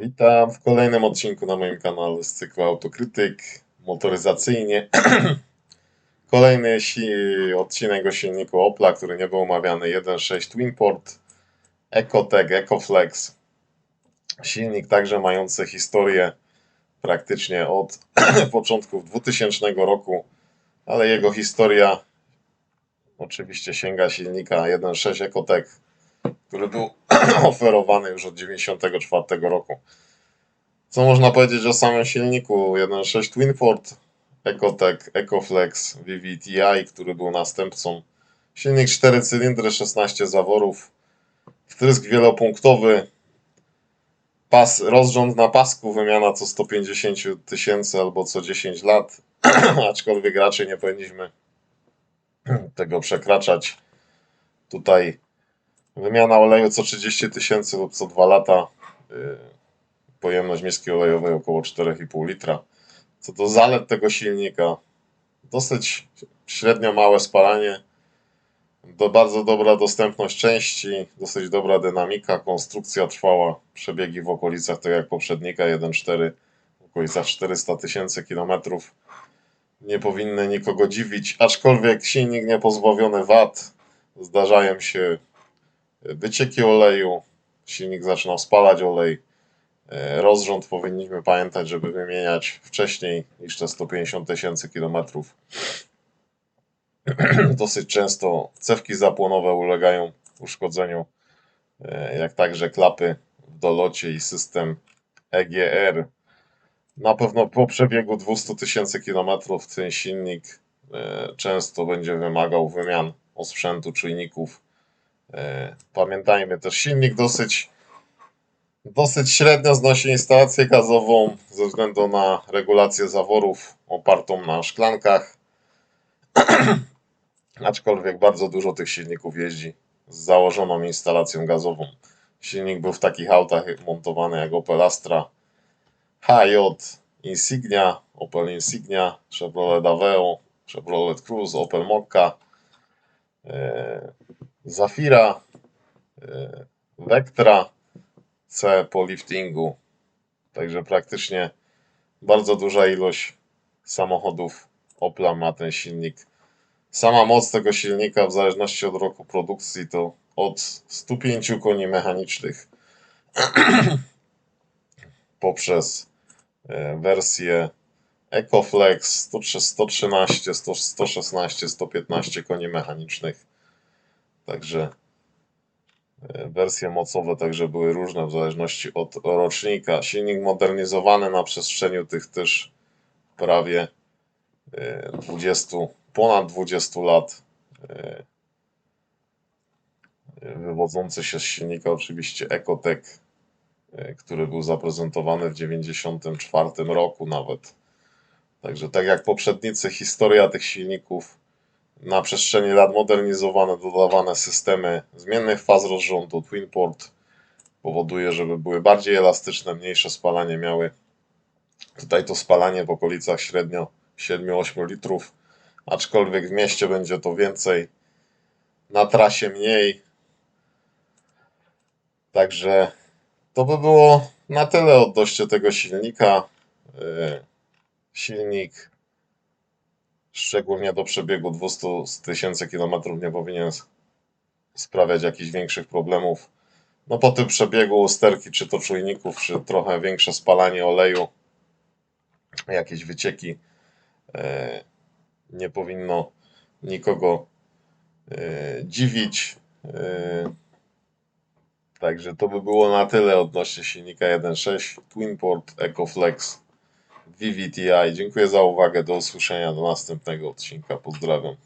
Witam w kolejnym odcinku na moim kanale z cyklu Autokrytyk motoryzacyjnie. Kolejny odcinek o silniku Opla, który nie był omawiany 1.6 Twinport, Ecotec, Ecoflex. Silnik także mający historię praktycznie od początków 2000 roku, ale jego historia oczywiście sięga silnika 1.6 Ecotec, który był oferowany już od 1994 roku. Co można powiedzieć o samym silniku 1.6 Twinport, Ecotec, Ecoflex VVTi, który był następcą. Silnik 4 cylindry, 16 zaworów, wtrysk wielopunktowy, pas, rozrząd na pasku, wymiana co 150 tysięcy albo co 10 lat, aczkolwiek raczej nie powinniśmy tego przekraczać. Tutaj Wymiana oleju co 30 tysięcy lub co 2 lata. Yy, Pojemność miski olejowej około 4,5 litra. Co do zalet tego silnika, dosyć średnio małe spalanie, do bardzo dobra dostępność części, dosyć dobra dynamika, konstrukcja trwała, przebiegi w okolicach, tak jak poprzednika 1.4, w okolicach 400 tysięcy kilometrów. Nie powinny nikogo dziwić, aczkolwiek silnik nie pozbawiony wad, zdarzają się wycieki oleju, silnik zaczynał spalać olej. E, Rozrząd powinniśmy pamiętać, żeby wymieniać wcześniej niż te 150 tysięcy kilometrów. Dosyć często cewki zapłonowe ulegają uszkodzeniu, e, jak także klapy w dolocie i system EGR. Na pewno po przebiegu 200 tysięcy kilometrów ten silnik e, często będzie wymagał wymian osprzętu, czujników, Pamiętajmy też, silnik dosyć, dosyć średnio znosi instalację gazową ze względu na regulację zaworów opartą na szklankach. Aczkolwiek bardzo dużo tych silników jeździ z założoną instalacją gazową. Silnik był w takich autach montowany jak Opel Astra, HJ Insignia, Opel Insignia, Chevrolet Aveo, Chevrolet Cruze, Opel Mokka. Zafira, e, Vectra, C po liftingu. Także praktycznie bardzo duża ilość samochodów Opla ma ten silnik. Sama moc tego silnika, w zależności od roku produkcji, to od 105 koni mechanicznych poprzez e, wersję Ecoflex 113, 116, 115 koni mechanicznych Także e, wersje mocowe także były różne w zależności od rocznika. Silnik modernizowany na przestrzeni tych też prawie 20, e, ponad 20 lat. E, wywodzący się z silnika oczywiście Ecotec, który był zaprezentowany w 1994 roku nawet. Także tak jak poprzednicy, historia tych silników na przestrzeni lat modernizowane, dodawane systemy zmiennych faz rozrządu Twinport powoduje, żeby były bardziej elastyczne, mniejsze spalanie miały. Tutaj to spalanie w okolicach średnio 7-8 litrów, aczkolwiek w mieście będzie to więcej, na trasie mniej. Tygodnie to by było na tyle odnośnie tego silnika. Yy, silnik szczególnie do przebiegu 200 tysięcy kilometrów nie powinien sprawiać jakichś większych problemów. No po tym przebiegu usterki, czy to czujników, czy trochę większe spalanie oleju, jakieś wycieki, e, nie powinno nikogo e, dziwić. E, także to by było na tyle odnośnie silnika 1.6 Twinport EcoFlex VVTi. Dziękuję za uwagę. Do usłyszenia do następnego odcinka. Pozdrawiam.